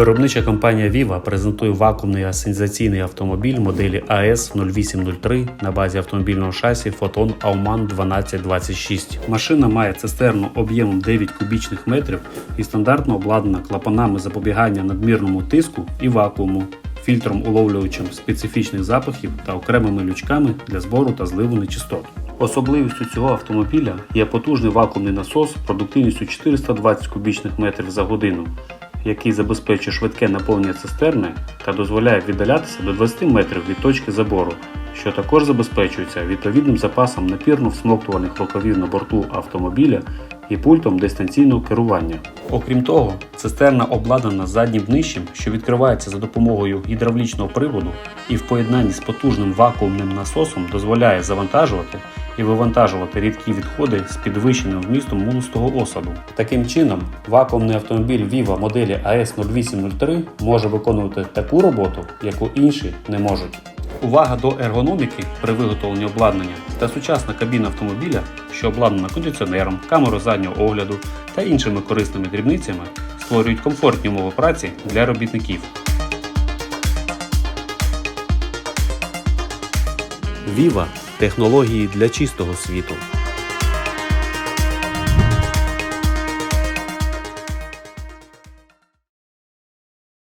Виробнича компанія Viva презентує вакуумний асенізаційний автомобіль моделі AS 0803 на базі автомобільного шасі Photon Auman 1226. Машина має цистерну об'ємом 9 кубічних метрів і стандартно обладнана клапанами запобігання надмірному тиску і вакууму, фільтром уловлювачем специфічних запахів та окремими лючками для збору та зливу нечистот. Особливістю цього автомобіля є потужний вакуумний насос продуктивністю 420 кубічних метрів за годину, який забезпечує швидке наповнення цистерни та дозволяє віддалятися до 20 метрів від точки забору, що також забезпечується відповідним запасом напірно всмоктуваних рукавів на борту автомобіля і пультом дистанційного керування. Окрім того, цистерна обладнана заднім днищем, що відкривається за допомогою гідравлічного приводу і в поєднанні з потужним вакуумним насосом дозволяє завантажувати і вивантажувати рідкі відходи з підвищеним вмістом мулистого осаду. Таким чином, вакуумний автомобіль Viva моделі AS0803 може виконувати таку роботу, яку інші не можуть. Увага до ергономіки при виготовленні обладнання та сучасна кабіна автомобіля, що обладнана кондиціонером, камерою заднього огляду та іншими корисними дрібницями, створюють комфортні умови праці для робітників. Viva – технології для чистого світу.